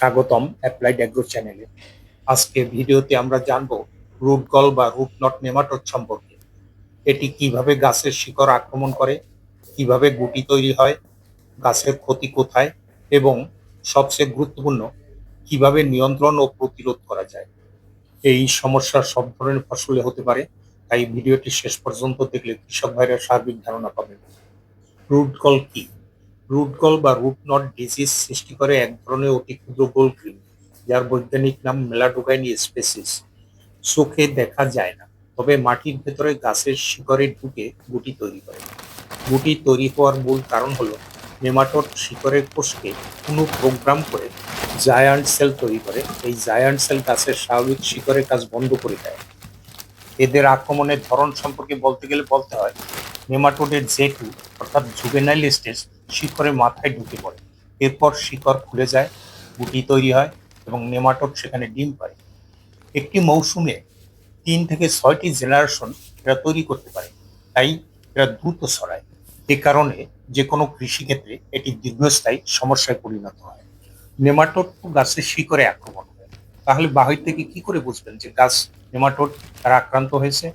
স্বাগতম applied agro চ্যানেলে। আজকে ভিডিওতে আমরা জানব রুট গল বা রুট নট নেমাটোড সম্পর্কে। এটি কীভাবে গাছের শিকড় আক্রমণ করে, কীভাবে গুটি তৈরি হয়, গাছের ক্ষতি কোথায় এবং সবচেয়ে গুরুত্বপূর্ণ, কীভাবে নিয়ন্ত্রণ ও প্রতিরোধ করা যায়। এই সমস্যা সব ধরনের ফসলে হতে পারে, তাই ভিডিওটি শেষ পর্যন্ত দেখলে কৃষক ভাইরা সার্বিক ধারণা পাবেন। রুট গল কি? রুট গল বা রুট নট ডিজিজ সৃষ্টি করে এক ধরনের অতি ক্ষুদ্র গোল কৃমি যার বৈজ্ঞানিক নাম মেলাটোকাইন স্পেসিস। চোখে দেখা যায় না, তবে মাটির ভেতরে গাছের শিকড়ে ঢুকে গুটি তৈরি করে। গুটি তৈরি হওয়ার মূল কারণ হলো নেমাটোড শিকড়ের কোষকে কোনো প্রোগ্রাম করে জায়ান্ট সেল তৈরি করে, এই জায়ান্ট সেল গাছের স্বাভাবিক শিকড়ের কাজ বন্ধ করে দেয়। এদের আক্রমণের ধরন সম্পর্কে বলতে গেলে বলতে হয়, নেমাটোডের জে টু, অর্থাৎ জুভেনাইল স্টেজ শিকড়ের মাথায় ঢুকে পড়ে। এরপর শিকড় খুলে যায়, গুটি তৈরি হয় এবং নেমাটোড সেখানে ডিম পায় একটি মৌসুমে তিন থেকে ছয়টি জেনারেশন এরা তৈরি করতে পারে, তাই এরা দ্রুত ছড়ায়। এ কারণে যে কোনো কৃষিক্ষেত্রে এটি দীর্ঘস্থায়ী সমস্যায় পরিণত হয়। নেমাটোড গাছের শিকড়ে আক্রমণ করে তাহলে বাহির থেকে কি করে বুঝবেন যে গাছ নেমাটোড তারা আক্রান্ত হয়েছে?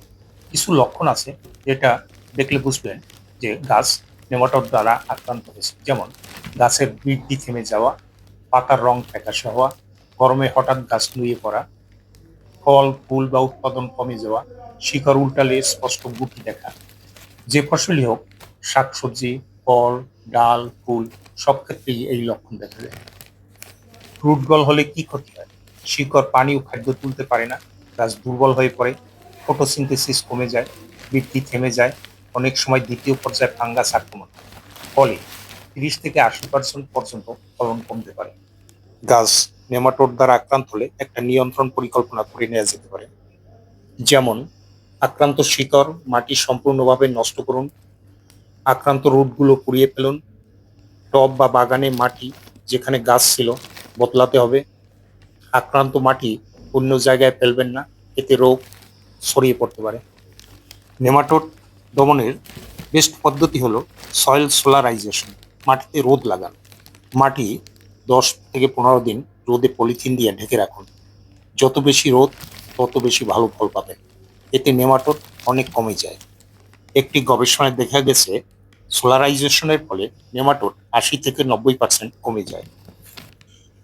কিছু লক্ষণ আছে যেটা দেখলে বুঝবেন যে গাছ নেমাটোড দ্বারা আক্রান্ত হয়েছে। যেমন, গাছের বৃদ্ধি থেমে যাওয়া, পাতার রং ফ্যাকাশে হওয়া, গরমে হঠাৎ গাছ নুয়ে পড়া, ফল, ফুল বা উৎপাদন কমে যাওয়া শিকড় উল্টালে স্পষ্ট গুটি দেখা। যে ফসলই হোক, শাকসবজি, ফল, ডাল, ফুল, সব ক্ষেত্রেই এই লক্ষণ দেখা যায়। রুট গল হলে কি ক্ষতি হয়? শিকড় পানি ও খাদ্য তুলতে পারে না, গাছ দুর্বল হয়ে পড়ে, ফটোসিনথেসিস কমে যায়, বৃদ্ধি থেমে যায় অনেক সময় দ্বিতীয় পর্যায়ে ফাঙ্গাস আক্রমণ। ফলে তিরিশ থেকে আশি পার্সেন্ট পর্যন্ত ফলন কমতে পারে। গাছ নেমাটোড দ্বারা আক্রান্ত হলে একটা নিয়ন্ত্রণ পরিকল্পনা করে নেওয়া যেতে পারে। যেমন, আক্রান্ত শিকড় মাটি সম্পূর্ণভাবে নষ্ট করুন, আক্রান্ত রুটগুলো পুড়িয়ে ফেলুন, টব বা বাগানে মাটি যেখানে গাছ ছিল বদলাতে হবে, আক্রান্ত মাটি অন্য জায়গায় ফেলবেন না, এতে রোগ ছড়িয়ে পড়তে পারে। নেমাটোড দমনের বেস্ট পদ্ধতি হলো সয়েল সোলারাইজেশন মাটিতে রোদ লাগান। মাটি দশ থেকে পনেরো দিন রোদে পলিথিন দিয়ে ঢেকে রাখুন। যত বেশি রোদ, তত বেশি ভালো ফল পাবেন এতে নেমাটোড অনেক কমে যায়। একটি গবেষণায় দেখা গেছে সোলারাইজেশনের ফলে নেমাটোড আশি থেকে নব্বই পার্সেন্ট কমে যায়।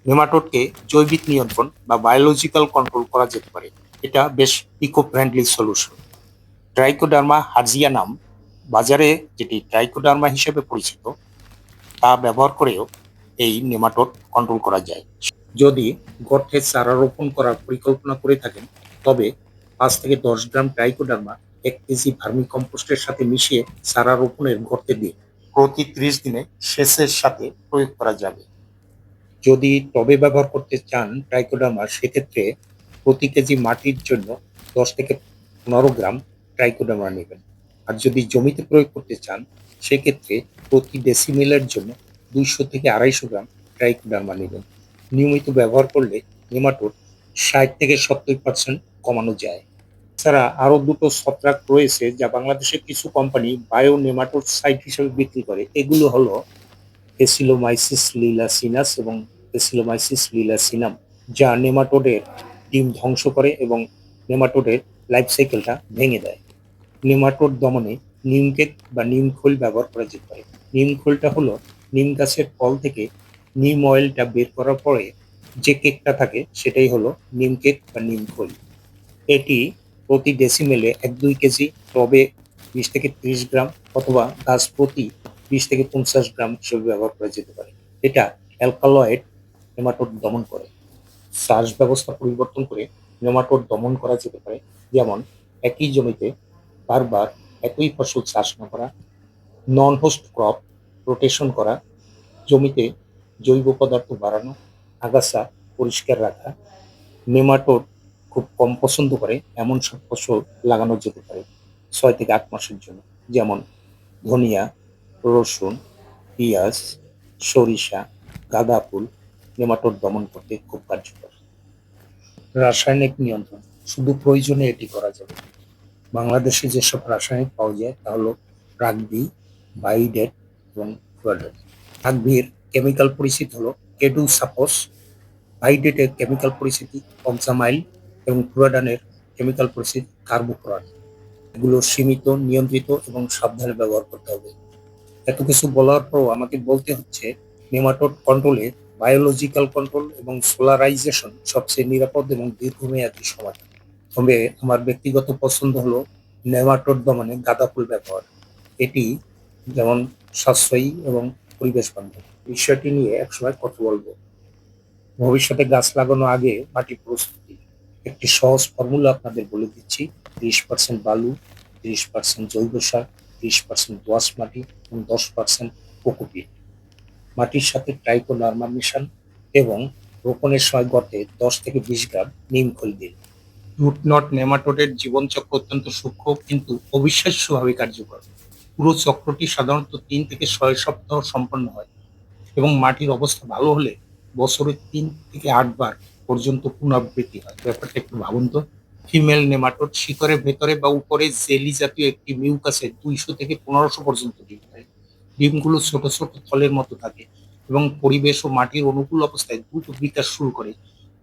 নেমাটোডকে জৈবিক নিয়ন্ত্রণ বা বায়োলজিক্যাল কন্ট্রোল করা যেতে পারে। এটা বেশ ইকো ফ্রেন্ডলি সলিউশন ট্রাইকোডার্মা হাজিয়া নাম বাজারে যেটি ট্রাইকোডার্মা হিসেবে পরিচিত, তা ব্যবহার করেও এই নেমাটোড কন্ট্রোল করা যায়। যদি গর্তে চারা রোপণ করার পরিকল্পনা করে থাকেন, তবে পাঁচ থেকে দশ গ্রাম ট্রাইকোডার্মা এক কেজি ভার্মি কম্পোস্টের সাথে মিশিয়ে চারা রোপণের গর্তে দিয়ে প্রতি ত্রিশ দিনে সেচের সাথে প্রয়োগ করা যাবে। যদি টবে ব্যবহার করতে চান ট্রাইকোডার্মা, সেক্ষেত্রে প্রতি কেজি মাটির জন্য দশ থেকে পনেরো গ্রাম ট্রাইকোডার্মা নেবেন। আর যদি জমিতে প্রয়োগ করতে চান, সেক্ষেত্রে প্রতি ডেসিমিলের জন্য দুইশো থেকে আড়াইশো গ্রাম ট্রাইকোডার্মা নেবেন। নিয়মিত ব্যবহার করলে নেমাটোড ষাট থেকে সত্তর পার্সেন্ট কমানো যায়। এছাড়া আরও দুটো ছত্রাক রয়েছে যা বাংলাদেশের কিছু কোম্পানি বায়ো নেমাটোড সাইট হিসেবে বিক্রি করে। এগুলো হলো এসিলোমাইসিস লিলাসিনাস এবং এসিলোমাইসিস লিলাসিনাম যা নেমাটোডের ডিম ধ্বংস করে এবং নেমাটোডের লাইফ সাইকেলটা ভেঙে দেয়। নেমাটোড দমনে নিম কেক বা নিম খোল ব্যবহার করা যেতে পারে। নিম খোলটা হলো নিম গাছের ফল থেকে নিম অয়েলটা বের করার পরে যে কেকটা থাকে সেটাই হলো নিম কেক বা নিম খোল। এটি প্রতি ডেসিমেলে এক দুই কেজি টবে বিশ থেকে ত্রিশ গ্রাম অথবা গাছ প্রতি বিশ থেকে পঞ্চাশ গ্রাম হিসেবে ব্যবহার করা যেতে পারে। এটা অ্যালকালয়েড নেমাটোড দমন করে। শ্বাস ব্যবস্থা পরিবর্তন করে নেমাটোড দমন করা যেতে পারে। যেমন, একই জমিতে বারবার একই ফসল চাষ না করা নন হোস্ট ক্রপ রোটেশন করা, জমিতে জৈব পদার্থ বাড়ানো, আগাছা পরিষ্কার রাখা, নেমাটোড খুব কম পছন্দ করে, এমন সব ফসল লাগানো যেতে পারে ছয় থেকে আট মাসের জন্য। যেমন, ধনিয়া, রসুন, পেঁয়াজ, সরিষা, গাঁদা ফুল নেমাটোড দমন করতে খুব কার্যকর। রাসায়নিক নিয়ন্ত্রণ। শুধু প্রয়োজনে এটি করা যাবে। বাংলাদেশে যেসব রাসায়নিক পাওয়া যায় তা হলো রাগবি বাইডেট এবং রাগবির কেমিক্যাল পরিচিত হলো কেডু সাপোস ভাইডেটের কেমিক্যাল পরিস্থিতি অক্সামাইল এবং ফ্লুরাডানের কেমিক্যাল পরিস্থিতি কার্বোফ্লুরান এগুলো সীমিত, নিয়ন্ত্রিত এবং সাবধানে ব্যবহার করতে হবে। এত কিছু বলার পরও আমাকে বলতে হচ্ছে, নেমাটোড কন্ট্রোলে বায়োলজিক্যাল কন্ট্রোল এবং সোলারাইজেশন সবচেয়ে নিরাপদ এবং দীর্ঘমেয়াদী সমাধান। তবে আমার ব্যক্তিগত পছন্দ হলো নেমাটোড দমনে গাঁদা ফুল ব্যবহার। এটি যেমন সাশ্রয়ী এবং পরিবেশ বান্ধব। বিষয়টি নিয়ে একসময় কথা বলব। ভবিষ্যতে গাছ লাগানো আগে মাটি প্রস্তুতি। একটি সহজ ফর্মুলা আপনাদের বলে দিচ্ছি। ত্রিশ পার্সেন্ট বালু, ত্রিশ পার্সেন্ট জৈব সার, ত্রিশ পার্সেন্ট দোআঁশ মাটি এবং দশ পার্সেন্ট কোকোপিট। মাটির সাথে ট্রাইকোনার্মা মিশান এবং রোপণের সময় গর্তে দশ থেকে বিশ গ্রাম নিম খোল দিন। রুটনট নেমাটোডের জীবনচক্র অত্যন্ত সূক্ষ্ম, কিন্তু অবিশ্বাস্যভাবে কার্যকর। পুরো চক্রটি সাধারণত তিন থেকে ছয় সপ্তাহ সম্পন্ন হয় এবং মাটির অবস্থা ভালো হলে বছরে তিন থেকে আটবার পর্যন্ত পুনরাবৃত্তি হয়। ব্যাপারটা একটু ভাবুন তো। ফিমেল নেমাটোড শিকড়ের ভেতরে বা উপরে জেলি জাতীয় একটি মিউকাসে দুইশো থেকে পনেরোশো পর্যন্ত ডিম দেয় ডিমগুলো ছোট ছোট থলের মতো থাকে এবং পরিবেশ ও মাটির অনুকূল অবস্থায় দ্রুত বিকাশ শুরু করে।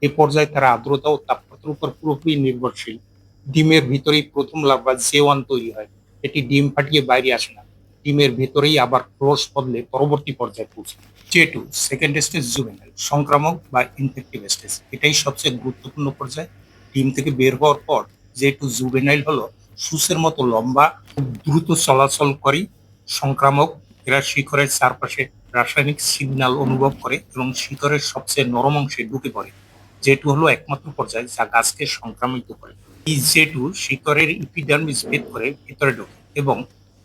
এ পর্যায়ে তারা আর্দ্রতা ও তাপমাত্রার উপর পুরোপুরি নির্ভরশীল। ডিমের ভিতরেই প্রথম লার্ভা জে ওয়ান তৈরি হয়। এটি ডিম ফাটিয়ে বাইরে আসে না। ডিমের ভেতরেই আবার ক্রস বদলে পরবর্তী পর্যায়ে পৌঁছে। J two second stage juvenile সংক্রামক বা ইনফেক্টিভ স্টেজ এটাই সবচেয়ে গুরুত্বপূর্ণ পর্যায়। ডিম থেকে বের হওয়ার পর জে টু জুভেনাইল হলো সুসের মতো লম্বা, খুব দ্রুত চলাচল করি, সংক্রামক এরা শিখরের চারপাশে রাসায়নিক সিগন্যাল অনুভব করে এবং শিখরের সবচেয়ে নরম অংশে ঢুকে পড়ে জেটু হলো একমাত্র পর্যায় যা গাছকে সংক্রামিত করে। এই জেটু শিকড়ের ইপিডার্মিস ভেদ করে ভিতরে ঢোকে এবং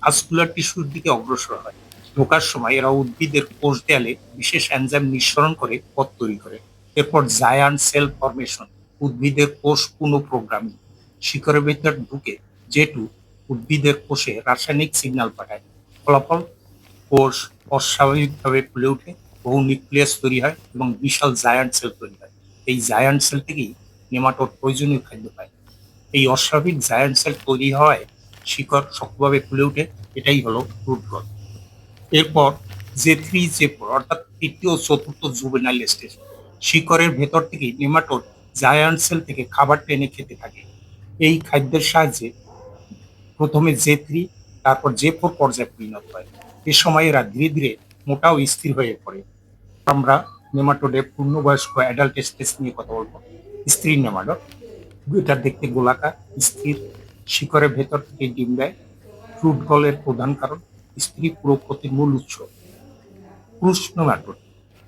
ভাস্কুলার টিস্যুর দিকে অগ্রসর হয়। ঢোকার সময় এরা উদ্ভিদের কোষ দেয়ালে বিশেষ এনজাইম নিঃসরণ করে পথ তৈরি করে। এরপর জায়ান্ট সেল ফরমেশন উদ্ভিদের কোষ পুনঃপ্রোগ্রামিং। শিকড়ের ভেতর ঢুকে জেটু উদ্ভিদের কোষে রাসায়নিক সিগন্যাল পাঠায়। ফলাফল কোষ অস্বাভাবিকভাবে ফুলে ওঠে বহু নিউক্লিয়াস তৈরি হয় এবং বিশাল জায়ান্ট সেল তৈরি হয়। এই জায়ান্ট সেল থেকেই নেমাটোড প্রয়োজনীয় খাদ্য পায়। এই অস্বাভাবিক জায়ান্ট সেল তৈরি হওয়ায় শিকড় শক্তভাবে ফুলে ওঠে, এটাই হলো রুটগল এরপর জে থ্রি জে ফোর অর্থাৎ তৃতীয় চতুর্থ জুবেনাইল স্টেজ শিকড়ের ভেতর থেকেই নেমাটোড জায়ান্ট সেল থেকে খাবার টেনে খেতে থাকে। এই খাদ্যের সাহায্যে প্রথমে জে থ্রি তারপর জে ফোর পর্যায়ে পরিণত হয়। এ সময় এরা ধীরে ধীরে মোটা ও স্থির হয়ে পড়ে। আমরা নেমাটোডে পূর্ণবয়স্ক অ্যাডাল্ট স্টেজ নিয়ে কথা বলব। স্ত্রী নেমাটোড এটা দেখতে গোলাকার, স্থির। শিকড়ের ভেতর থেকে ডিম দেয়। ফ্রুট গলের প্রধান কারণ, স্ত্রী পুরোপতির মূল উৎস। পুরুষ নেমাটোড।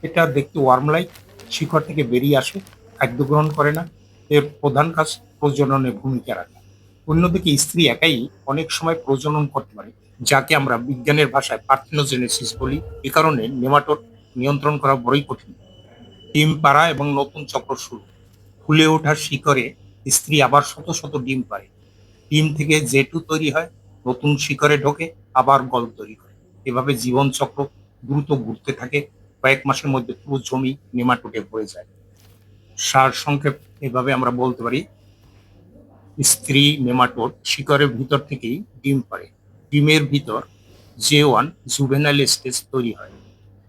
এটা দেখতে ওয়ার্ম লাইক শিকড় থেকে বেরিয়ে আসে, খাদ্য গ্রহণ করে না। এর প্রধান কাজ প্রজননে ভূমিকা রাখে। অন্যদিকে স্ত্রী একাই অনেক সময় প্রজনন করতে পারে। যাকে আমরা বিজ্ঞানের ভাষায় পার্থেনোজেনেসিস বলি, এ কারণে নেমাটোড নিয়ন্ত্রণ করা বড়ই কঠিন। ডিম পাড়া এবং নতুন চক্র শুরু। ফুলে ওঠার শিকড়ে স্ত্রী আবার শত শত ডিম পারে ডিম থেকে জেটু তৈরি হয়, নতুন শিকড়ে ঢোকে, আবার গল তৈরি করে এভাবে জীবন চক্র দ্রুত ঘুরতে থাকে। কয়েক মাসের মধ্যে পুরো জমি নেমাটোডে ভরে যায়। সার সংক্ষেপ এভাবে আমরা বলতে পারি, স্ত্রী নেমাটোড শিকড়ের ভিতর থেকেই ডিম পারে ডিমের ভিতর জে ওয়ান জুভেনাল স্টেজ তৈরি হয়।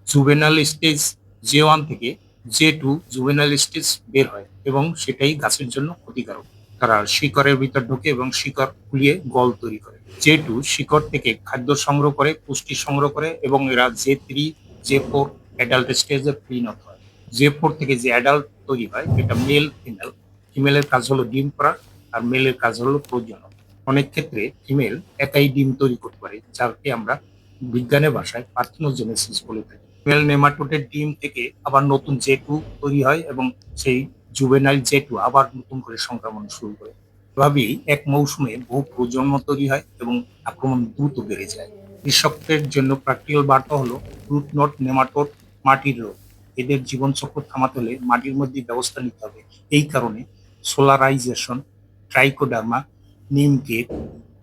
জুভেনাল স্টেজ জে ওয়ান থেকে জে টু জুভেনাল স্টেজ বের হয় এবং সেটাই গাছের জন্য ক্ষতিকারক। তারা শিকড়ের ভিতর ঢোকে এবং শিকড় ফুলিয়ে গল তৈরি করে। জে টু শিকড় থেকে খাদ্য সংগ্রহ করে, পুষ্টি সংগ্রহ করে এবং এরা J three, J four adult স্টেজে পরিণত হয়। জে ফোর থেকে যে অ্যাডাল্ট তৈরি হয়, এটা মেল ফিমেল ফিমেলের কাজ হলো ডিম করা আর মেলের কাজ হলো প্রজনন। অনেক ক্ষেত্রে ফিমেল একাই ডিম তৈরি করতে পারে, যাকে আমরা বিজ্ঞানের ভাষায় পার্থেনোজেনেসিস বলে থাকি। ফিমেল নেমাটোডের ডিম থেকে আবার নতুন জেটু তৈরি হয় এবং সেই জুবেনাইল জেটু আবার নতুন করে সংক্রমণ শুরু করে। এভাবেই এক মৌসুমে বহু প্রজন্ম তৈরি হয় এবং আক্রমণ দ্রুত বেড়ে যায়। কৃষকদের জন্য প্র্যাকটিক্যাল বার্তা হলো রুট নট নেমাটোড মাটির রোগ। এদের জীবনচক্র থামাতে হলে মাটির মধ্যে ব্যবস্থা নিতে হবে। এই কারণে solarisation Trichoderma neem cake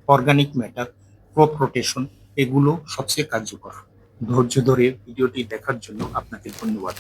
organic matter crop rotation এগুলো সবচেয়ে কার্যকর। ধৈর্য ধরে ভিডিওটি দেখার জন্য আপনাকে ধন্যবাদ।